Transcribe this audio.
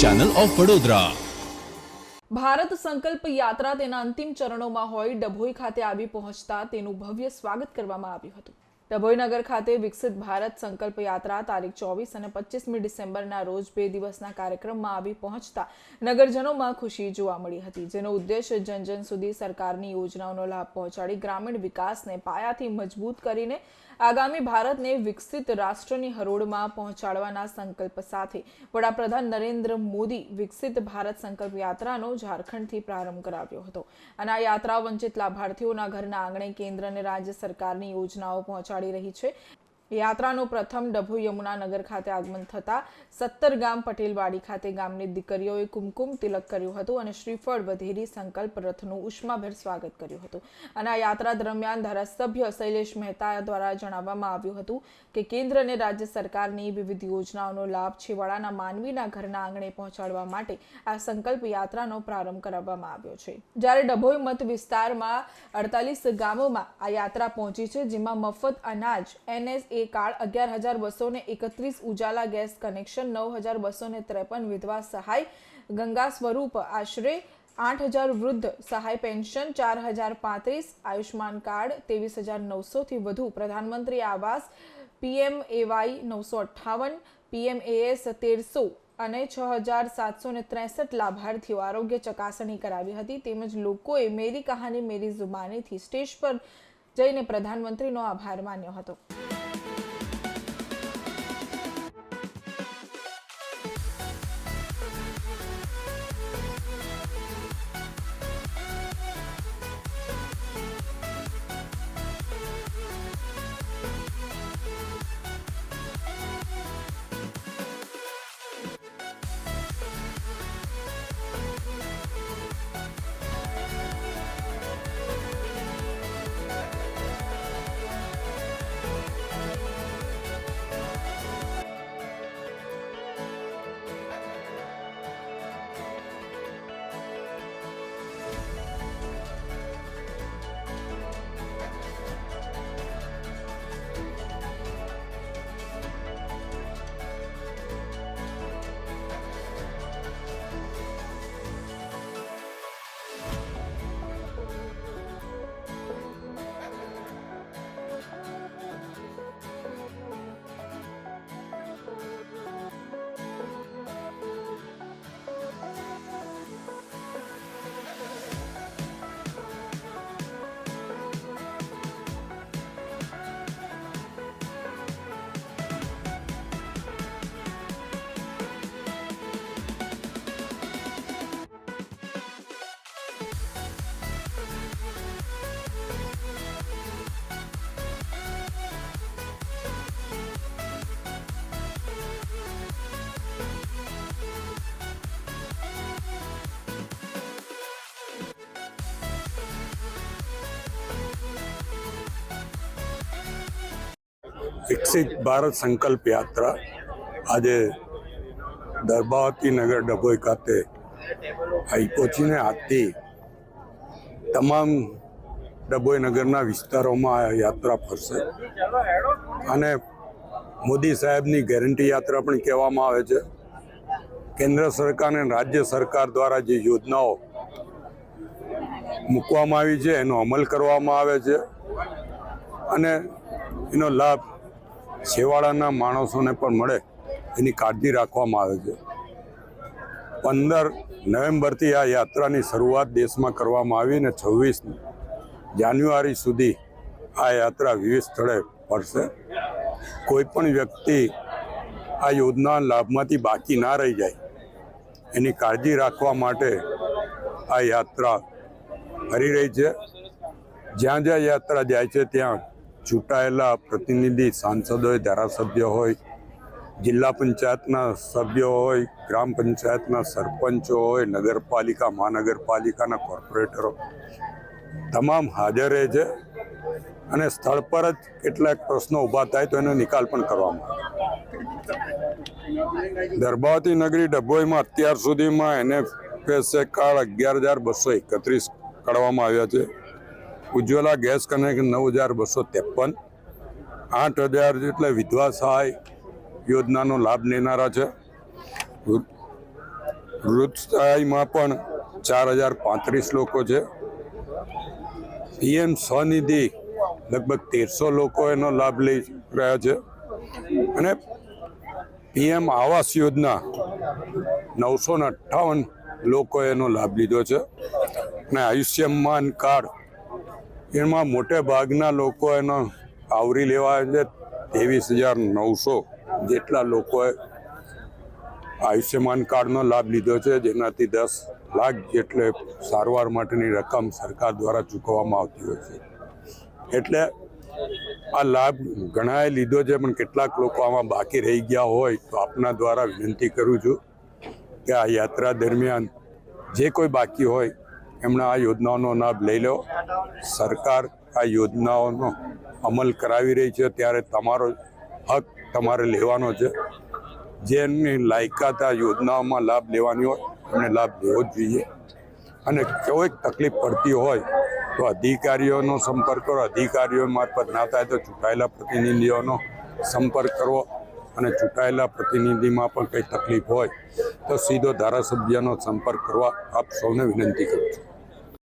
Channel of Vadodara Bharat સંકલ્પ યાત્રા તેના અંતિમ ચરણોમાં હોય ડભોઈ ખાતે આવી પહોંચતા તેનું ભવ્ય સ્વાગત કરવામાં આવ્યું હતું. ડભોઈનગર ખાતે વિકસિત ભારત સંકલ્પ યાત્રા તારીખ ચોવીસ અને પચીસમી ડિસેમ્બરના રોજ બે દિવસના કાર્યક્રમમાં આવી પહોંચતા નગરજનોમાં ખુશી જોવા મળી હતી, જેનો ઉદ્દેશ જન જન સુધી સરકારની યોજનાઓનો લાભ પહોંચાડી ગ્રામીણ વિકાસને પાયાથી મજબૂત કરીને આગામી ભારતને વિકસિત રાષ્ટ્રની હરોળમાં પહોંચાડવાના સંકલ્પ સાથે વડાપ્રધાન નરેન્દ્ર મોદી વિકસિત ભારત સંકલ્પ યાત્રાનો ઝારખંડથી પ્રારંભ કરાવ્યો હતો. અને આ યાત્રા વંચિત લાભાર્થીઓના ઘરના આંગણે કેન્દ્ર અને રાજ્ય સરકારની યોજનાઓ પહોંચાડી રહી છે. યાત્રાનો પ્રથમ ડભોઈ યમુનાનગર ખાતે આગમન થતા સત્તર ગામ પટેલવાડી ખાતે ગામની દીકરીઓએ કુમકુમ તિલક કર્યું હતું અને શ્રીફળ વધેરી સંકલ્પ રથનું ઉષ્માભેર સ્વાગત કર્યું હતું. અને આ યાત્રા દરમિયાન ધારાસભ્ય શૈલેષ મહેતા દ્વારા જણાવવામાં આવ્યું હતું કે કેન્દ્ર અને રાજ્ય સરકારની વિવિધ યોજનાઓનો લાભ છેવાડાના માનવીના ઘરના આંગણે પહોંચાડવા માટે આ સંકલ્પ યાત્રાનો પ્રારંભ કરાવવામાં આવ્યો છે. જ્યારે ડભોઈ મત વિસ્તારમાં અડતાલીસ ગામોમાં આ યાત્રા પહોંચી છે, જેમાં મફત અનાજ એનએસએ કાર્ડ અગિયાર હજાર બસો ને એકત્રીસ ઉજાલા ગેસ કનેક્શન, નવ હજાર બસો ને ત્રેપન વિધવા સહાય, ગંગા સ્વરૂપ આશરે આઠ હજાર વૃદ્ધ સહાય પેન્શન, ચાર હજાર પાંત્રીસ આયુષ્માન કાર્ડ, ત્રેવીસ હજાર નવસોથી વધુ પ્રધાનમંત્રી આવાસ પીએમ એવાય નવસો અઠ્ઠાવન, પીએમએએસ તેરસો અને છ હજાર સાતસો ને ત્રેસઠ લાભાર્થીઓ આરોગ્ય ચકાસણી કરાવી હતી. તેમજ લોકોએ મેરી કહાની મેરી જુબાનીથી સ્ટેજ પર જઈને પ્રધાનમંત્રીનો આભાર માન્યો હતો. વિકસિત ભારત સંકલ્પ યાત્રા આજે દરબાવતી નગર ડભોઈ ખાતે આવી પહોંચીને આજથી તમામ ડભોઈ નગરના વિસ્તારોમાં આ યાત્રા ફરશે. અને મોદી સાહેબની ગેરંટી યાત્રા પણ કહેવામાં આવે છે. કેન્દ્ર સરકાર અને રાજ્ય સરકાર દ્વારા જે યોજનાઓ મૂકવામાં આવી છે, એનો અમલ કરવામાં આવે છે. અને એનો લાભ છેવાડાના માણસોને પણ મળે એની કાળજી રાખવામાં આવે છે. પંદર નવેમ્બરથી આ યાત્રાની શરૂઆત દેશમાં કરવામાં આવી અને છવ્વીસ જાન્યુઆરી સુધી આ યાત્રા વિવિધ સ્થળે ફરશે કોઈ પણ વ્યક્તિ આ યોજના લાભમાંથી બાકી ના રહી જાય, એની કાળજી રાખવા માટે આ યાત્રા ફરી રહી છે. જ્યાં જ્યાં યાત્રા જાય છે, ત્યાં ચૂંટાયેલા પ્રતિનિધિ, સાંસદો હોય, ધારાસભ્ય હોય, જિલ્લા પંચાયતના સભ્યો હોય, ગ્રામ પંચાયતના સરપંચો હોય, નગરપાલિકા, મહાનગરપાલિકાના કોર્પોરેટરો, તમામ હાજર રહે છે અને સ્થળ પર જ કેટલાક પ્રશ્નો ઊભા થાય તો એનો નિકાલ પણ કરવામાં આવે. દરબાવતી નગરી ડભોઈમાં અત્યાર સુધીમાં એનએફએસએ કાર્ડ અગિયાર હજાર બસો એકત્રીસ કાઢવામાં આવ્યા છે. ઉજ્જવલા ગેસ કનેક્શન નવ હજાર બસો ત્રેપન, આઠ હજાર જેટલા વિધવા સહાય યોજનાનો લાભ લેનારા છે. વૃદ્ધ સહાયમાં પણ ચાર હજાર પાંત્રીસ લોકો છે. પીએમ સ્વનિધિ લગભગ તેરસો લોકો એનો લાભ લઈ રહ્યા છે. અને પીએમ આવાસ યોજના નવસો ને અઠ્ઠાવન લોકોએ એનો લાભ લીધો છે. અને આયુષ્યમાન કાર્ડ એમાં મોટે ભાગના લોકો એનો આવરી લેવા છે. ત્રેવીસ હજાર નવસો જેટલા લોકોએ આયુષ્યમાન કાર્ડનો લાભ લીધો છે, જેનાથી દસ લાખ જેટલે સારવાર માટેની રકમ સરકાર દ્વારા ચૂકવવામાં આવતી હોય છે. એટલે આ લાભ ઘણાએ લીધો છે, પણ કેટલાક લોકો આમાં બાકી રહી ગયા હોય તો આપના દ્વારા વિનંતી કરું છું કે આ યાત્રા દરમિયાન જે કોઈ બાકી હોય એમણે આ યોજનાઓનો લાભ લઈ લો. સરકાર આ યોજનાઓનો અમલ કરાવી રહી છે. ત્યારે તમારો હક તમારે લેવાનો છે. જેમની લાયકાત આ યોજનાઓમાં લાભ લેવાની હોય, એમને લાભ લેવો જ જોઈએ. અને કોઈક તકલીફ પડતી હોય, તો અધિકારીઓનો સંપર્ક કરો. અધિકારીઓ મારફત ના થાય તો ચૂંટાયેલા પ્રતિનિધિઓનો સંપર્ક કરવો અને ચૂંટાયેલા પ્રતિનિધિમાં પણ કંઈ તકલીફ હોય, તો સીધો ધારાસભ્યનો સંપર્ક કરવા આપ સૌને વિનંતી કરું છું.